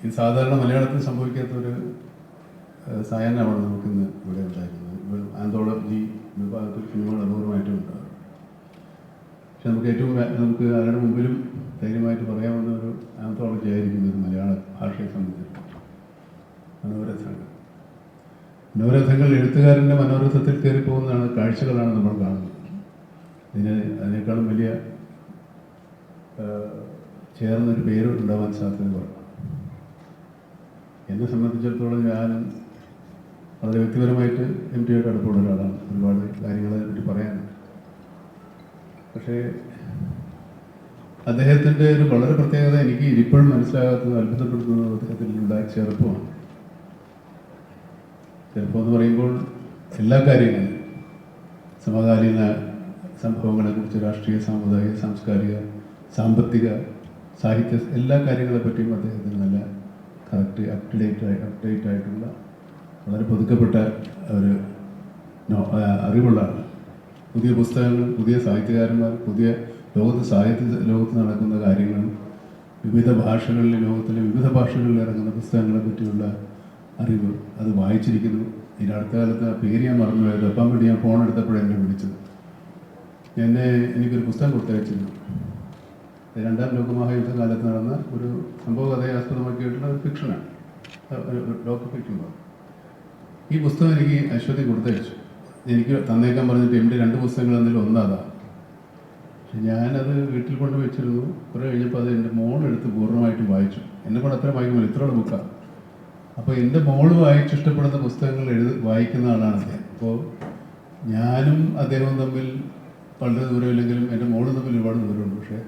ഇത് സാധാരണ മലയാളത്തിൽ സംഭവിക്കാത്ത ഒരു സായാഹ്നമാണ് നമുക്കിന്ന് ഇവിടെ ഉണ്ടായിരുന്നത്. ആന്തോളജി വിഭാഗത്തിൽ സിനിമകൾ അപൂർവമായിട്ടും ഉണ്ടാകും. പക്ഷെ നമുക്ക് ഏറ്റവും നമുക്ക് ആരുടെ മുമ്പിലും ധൈര്യമായിട്ട് പറയാവുന്ന ഒരു ആന്തോളജി ആയിരിക്കും ഇത് മലയാള ഭാഷയെ സംബന്ധിച്ചിടത്തോളം. മനോരഥങ്ങൾ. മനോരഥങ്ങൾ എഴുത്തുകാരന്റെ മനോരഥത്തിൽ കയറി പോകുന്നതാണ് കാഴ്ചകളാണ് നമ്മൾ കാണുന്നത്. അതിന് അതിനേക്കാളും വലിയ ചേർന്നൊരു പേര് ഉണ്ടാവാൻ സാധ്യത കുറവാണ്. എന്നെ സംബന്ധിച്ചിടത്തോളം ഞാൻ വളരെ വ്യക്തിപരമായിട്ട് എം ടി ആയിട്ട് അടുപ്പമുള്ള ഒരാളാണ്. ഒരുപാട് കാര്യങ്ങളെ പറ്റി പറയാൻ പക്ഷേ അദ്ദേഹത്തിന്റെ ഒരു വളരെ പ്രത്യേകത എനിക്ക് ഇപ്പോഴും മനസ്സിലാകാത്തത് അത്ഭുതപ്പെടുത്തുന്നത് അദ്ദേഹത്തിലുള്ള ചെറുപ്പമാണ്. ചെറുപ്പം എന്ന് പറയുമ്പോൾ എല്ലാ കാര്യങ്ങളും സമകാലീന സംഭവങ്ങളെക്കുറിച്ച് രാഷ്ട്രീയ സാമുദായിക സാംസ്കാരിക സാമ്പത്തിക സാഹിത്യ എല്ലാ കാര്യങ്ങളെപ്പറ്റിയും അദ്ദേഹത്തിന് നല്ല കറക്റ്റ് അപ് ടു ഡേറ്റ് ആയി അപ്ഡേറ്റ് ആയിട്ടുള്ള വളരെ പുതുക്കപ്പെട്ട ഒരു അറിവുള്ള പുതിയ പുസ്തകങ്ങൾ പുതിയ സാഹിത്യകാരന്മാർ പുതിയ ലോകത്ത് സാഹിത്യ ലോകത്ത് നടക്കുന്ന കാര്യങ്ങളും വിവിധ ഭാഷകളിൽ ലോകത്തിലെ വിവിധ ഭാഷകളിൽ ഇറങ്ങുന്ന പുസ്തകങ്ങളെ പറ്റിയുള്ള അറിവ് അത് വായിച്ചിരിക്കുന്നു. ഇതിന്റെ അടുത്ത കാലത്ത് പേര് ഞാൻ മറന്നുപോയത് അപ്പം വേണ്ടി ഞാൻ ഫോൺ എടുത്തപ്പോഴെന്നെ വിളിച്ചത്. എന്നെ എനിക്കൊരു പുസ്തകം കൊടുത്തയച്ചിരുന്നു. രണ്ടാം ലോകമഹായുദ്ധ കാലത്ത് നടന്ന ഒരു സംഭവ കഥയെ ആസ്പദമാക്കിയിട്ടുള്ള ഒരു ഫിക്ഷനാണ്. ഡോക്ടർ ഫിക്ഷൻ ഈ പുസ്തകം എനിക്ക് അശ്വതി കൊടുത്തയച്ചു. എനിക്ക് തന്നേക്കാൻ പറഞ്ഞിട്ട് എന്റെ രണ്ട് പുസ്തകങ്ങൾ എന്തെങ്കിലും ഒന്നാതാ. പക്ഷെ ഞാനത് വീട്ടിൽ കൊണ്ട് വെച്ചിരുന്നു. കുറേ കഴിഞ്ഞപ്പോൾ അത് എന്റെ മോളെടുത്ത് പൂർണമായിട്ടും വായിച്ചു. എന്നെ കൊണ്ട് അത്ര വായിക്കുമ്പോൾ ഇത്രയുള്ള ബുക്കാണ് അപ്പോൾ എന്റെ മോൾ വായിച്ച് ഇഷ്ടപ്പെടുന്ന പുസ്തകങ്ങൾ എഴുതി വായിക്കുന്ന ആളാണ് അദ്ദേഹം. അപ്പോൾ ഞാനും അദ്ദേഹവും തമ്മിൽ വളരെ ദൂരമില്ലെങ്കിലും എന്റെ മോളും തമ്മിൽ ഒരുപാട് ദൂരമുണ്ട്. പക്ഷേ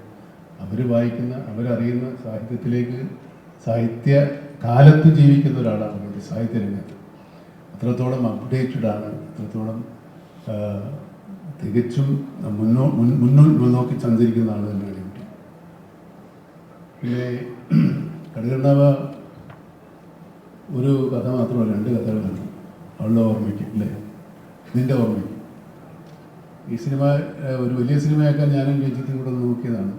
അവർ വായിക്കുന്ന അവരറിയുന്ന സാഹിത്യത്തിലേക്ക് സാഹിത്യ കാലത്ത് ജീവിക്കുന്ന ഒരാളാണ് നമ്മുടെ സാഹിത്യ രംഗത്ത് അത്രത്തോളം അപ്ഡേറ്റഡ് ആണ്. അത്രത്തോളം തികച്ചും മുന്നോ മുന്നോട്ട് മുന്നോക്കി സഞ്ചരിക്കുന്ന ആൾ തന്നെയാണ് എം ടി പിന്നെ കടുകണ്ണവ ഒരു കഥ മാത്രമല്ല രണ്ട് കഥകളാണ് അവളുടെ ഓർമ്മയ്ക്ക് അല്ലേ? നിന്റെ ഓർമ്മയ്ക്ക്. ഈ സിനിമ ഒരു വലിയ സിനിമയാക്കാൻ ഞാനും രഞ്ജിത്തും കൂടെ നോക്കിയതാണ്.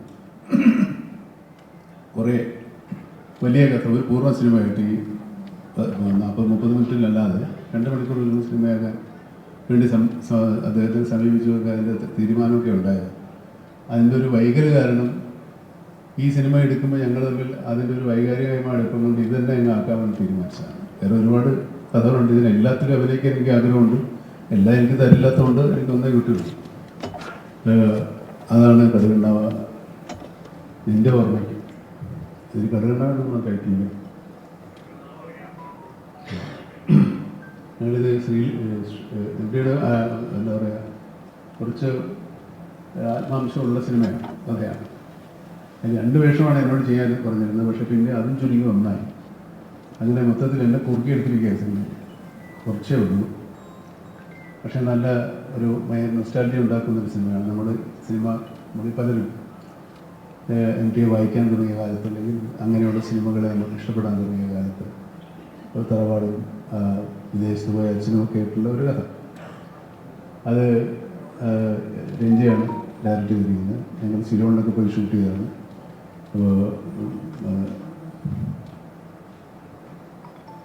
കുറേ വലിയ കഥ ഒരു പൂർണ സിനിമയായിട്ട് ഈ നാൽപ്പത് മുപ്പത് മിനിറ്റിലല്ലാതെ രണ്ട് മണിക്കൂർ ഒരു സിനിമയാകാൻ വേണ്ടി സം സ- അദ്ദേഹത്തെ സമീപിച്ചതൊക്കെ അതിന്റെ തീരുമാനമൊക്കെ ഉണ്ടായത്. അതിന്റെ ഒരു വൈകൽ കാരണം ഈ സിനിമ എടുക്കുമ്പോൾ ഞങ്ങൾ തമ്മിൽ അതിന്റെ ഒരു വൈകാരികമായ അടുപ്പം കൊണ്ട് ഇത് തന്നെ ആക്കാമെന്ന് തീരുമാനിച്ചതാണ്. വേറെ ഒരുപാട് കഥകളുണ്ട്. ഇതിന് എല്ലാത്തിലും അഭിനയിക്കാൻ എനിക്ക് ആഗ്രഹമുണ്ട്. എല്ലാം എനിക്ക് തരില്ലാത്തതുകൊണ്ട് എനിക്കൊന്നേ കിട്ടുള്ളൂ അതാണ് കടുകണ്ണാവ നിന്റെ ഓർമ്മയ്ക്ക്. ഇതിൽ കടുകണ്ണാവൊന്നും കഴിക്കുന്നത്. ഞങ്ങളിത് ശ്രീ ഇന്ത്യയുടെ എന്താ പറയുക കുറച്ച് ആത്മാംശമുള്ള സിനിമയാണ്. കഥയാണ് അതിൽ രണ്ട് വേഷമാണ് എന്നോട് ചെയ്യാൻ പറഞ്ഞിരുന്നത്. പക്ഷെ പിന്നെ അതും ചുരുങ്ങി ഒന്നായി. അങ്ങനെ മൊത്തത്തിൽ എന്നെ കുറുക്കിയെടുത്തിരിക്കുക സിനിമ. കുറച്ചേ ഉള്ളൂ. പക്ഷെ നല്ല ഒരു നൊസ്റ്റാലജി ഉണ്ടാക്കുന്ന ഒരു സിനിമയാണ്. നമ്മൾ സിനിമ നമ്മൾ പലരും എം ടി വായിക്കാൻ തുടങ്ങിയ കാലത്ത് അല്ലെങ്കിൽ അങ്ങനെയുള്ള സിനിമകളെ നമുക്ക് ഇഷ്ടപ്പെടാൻ തുടങ്ങിയ കാലത്ത് തറവാടും വിദേശത്ത് പോയ അച്ഛനും ഒക്കെ ആയിട്ടുള്ള ഒരു കഥ. അത് രഞ്ജയാണ് ഡയറക്റ്റ് ചെയ്തിരിക്കുന്നത്. ഞങ്ങൾ സിലോണിലൊക്കെ പോയി ഷൂട്ട് ചെയ്തതാണ്. അപ്പോൾ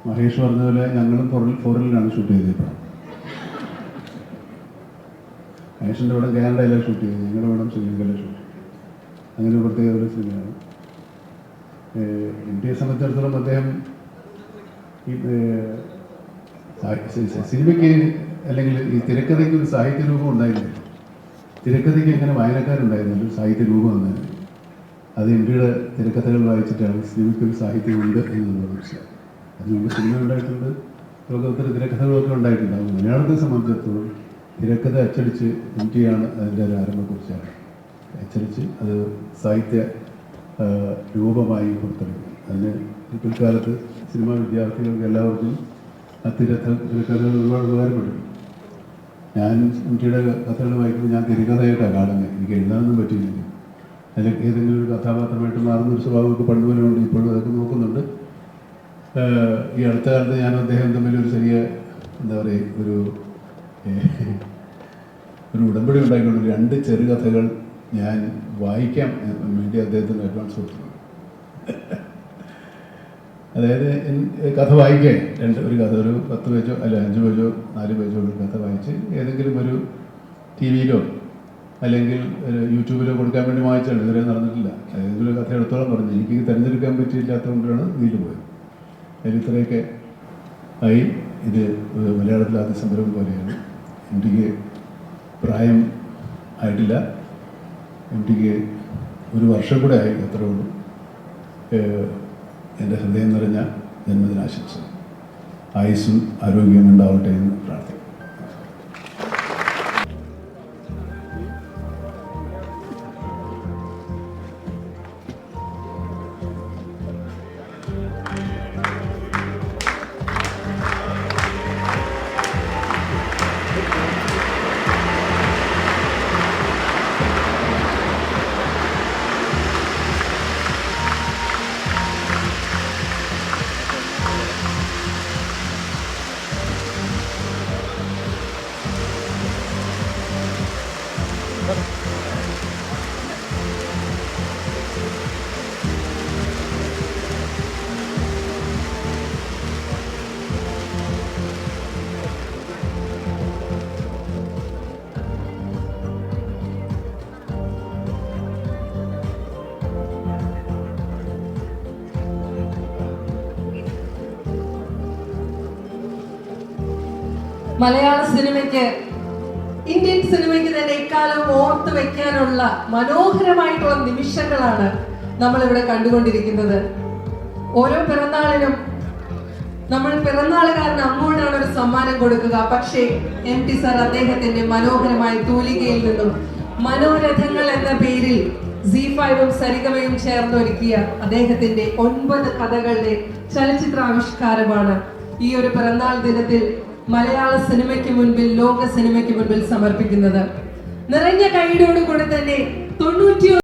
മഹേഷ് പറഞ്ഞ പോലെ ഞങ്ങളും ഫോറിൽ ഫോറിലാണ് ഷൂട്ട് ചെയ്തത് മഹേഷിന്റെ ഇവിടെ കാനഡയിലാണ് ഷൂട്ട് ചെയ്തത്. ഞങ്ങളുടെ ഇവിടെ ശ്രീലങ്കയിലാണ് ഷൂട്ട് ചെയ്തത്. അങ്ങനെ പ്രത്യേക ഒരു സിനിമയാണ് ഇന്ത്യയെ സംബന്ധിച്ചിടത്തോളം അദ്ദേഹം ഈ സിനിമയ്ക്ക് അല്ലെങ്കിൽ ഈ തിരക്കഥയ്ക്ക് ഒരു സാഹിത്യ രൂപം ഉണ്ടായിരുന്നു തിരക്കഥയ്ക്ക് എങ്ങനെ വായനക്കാരുണ്ടായിരുന്നു? സാഹിത്യ രൂപം വന്നത് അത് എം പിയുടെ തിരക്കഥകൾ വായിച്ചിട്ടാണ് സിനിമയ്ക്ക് ഒരു സാഹിത്യമുണ്ട് എന്ന് നമ്മൾ മനസ്സിലാക്കി അതിനുമുമ്പ് സിനിമ ഉണ്ടായിട്ടുണ്ട്. ലോകത്തിൽ തിരക്കഥകളൊക്കെ ഉണ്ടായിട്ടുണ്ടാകും മലയാളത്തെ സംബന്ധിച്ചിടത്തോളം തിരക്കഥ അച്ചടിച്ച് എം ടിയാണ് അതിന്റെ ഒരു ആരംഭക്കുറിച്ചാണ്. അച്ചടിച്ച് അത് സാഹിത്യ രൂപമായി പുറത്തിറങ്ങി. അതിന് പിൽക്കാലത്ത് സിനിമാ വിദ്യാർത്ഥികൾക്ക് എല്ലാവർക്കും തിരക്കഥകൾ ഒരുപാട് ഉപകാരപ്പെടും. ഞാൻ കുട്ടിയുടെ കഥകൾ വായിക്കുമ്പോൾ ഞാൻ തിരക്കഥയായിട്ടാണ് കാണുന്നത്. എനിക്ക് എഴുതാനൊന്നും പറ്റിയില്ല അതിൽ ഏതെങ്കിലും ഒരു കഥാപാത്രമായിട്ട് മാറുന്ന ഒരു സ്വഭാവമൊക്കെ പണ്ട് പോലെ ഉണ്ട്. ഇപ്പോഴും അതൊക്കെ നോക്കുന്നുണ്ട്. ഈ അടുത്ത കാലത്ത് ഞാൻ അദ്ദേഹം തമ്മിൽ ഒരു ചെറിയ എന്താ പറയുക ഒരു ഒരു ഉടമ്പടി ഉണ്ടായിക്കൊണ്ട് രണ്ട് ചെറുകഥകൾ ഞാൻ വായിക്കാം വേണ്ടി അദ്ദേഹത്തിന് അഡ്വാൻസ് കൊടുത്തു അതായത് കഥ വായിക്കേ. രണ്ട് ഒരു കഥ ഒരു പത്ത് പേജോ അല്ല അഞ്ച് പേജോ നാല് പേജോ ഒരു കഥ വായിച്ച് ഏതെങ്കിലും ഒരു ടി വിയിലോ അല്ലെങ്കിൽ യൂട്യൂബിലോ കൊടുക്കാൻ വേണ്ടി വായിച്ചാണ് ഇതുവരെ നടന്നിട്ടില്ല. ഏതെങ്കിലും ഒരു കഥ എടുത്തോളം പറഞ്ഞു എനിക്ക് തിരഞ്ഞെടുക്കാൻ പറ്റിയില്ലാത്തതുകൊണ്ടാണ് ഇതിൽ പോയത്. അതിൽ ഇത്രയൊക്കെ ആയി. ഇത് മലയാളത്തിൽ ആദ്യ സംരംഭം പോലെയാണ്. എനിക്ക് പ്രായം ആയിട്ടില്ല. എം ഒരു വർഷം കൂടെ ആയി അത്രേ ഉള്ളൂ. എന്റെ ഹൃദയം നിറഞ്ഞ ജന്മദിനാശംസ ആയുസ്സും ആരോഗ്യവും ഉണ്ടാവട്ടെ എന്ന് പ്രാർത്ഥിക്കുന്നു. മലയാള സിനിമയ്ക്ക് ഇന്ത്യൻ സിനിമയ്ക്ക് തന്നെ ഇക്കാലം ഓർത്ത് വെക്കാനുള്ള മനോഹരമായിട്ടുള്ള നിമിഷങ്ങളാണ് നമ്മൾ ഇവിടെ കണ്ടുകൊണ്ടിരിക്കുന്നത്. ഓരോ പിറന്നാളിനും നമ്മൾ പിറന്നാളുകാരന് അങ്ങോട്ടാണ് ഒരു സമ്മാനം കൊടുക്കുക. പക്ഷേ എം ടി സാർ അദ്ദേഹത്തിന്റെ മനോഹരമായ തൂലികയിൽ നിന്നും മനോരഥങ്ങൾ എന്ന പേരിൽ സി ഫൈവും സരിഗമയും ചേർന്നൊരുക്കിയ അദ്ദേഹത്തിന്റെ ഒൻപത് കഥകളുടെ ചലച്ചിത്രാവിഷ്കാരമാണ് ഈ ഒരു പിറന്നാൾ ദിനത്തിൽ മലയാള സിനിമയ്ക്ക് മുൻപിൽ ലോക സിനിമയ്ക്ക് മുൻപിൽ സമർപ്പിക്കുന്നത്. നിറഞ്ഞ കൈയോടുകൂടി തന്നെ തൊണ്ണൂറ്റി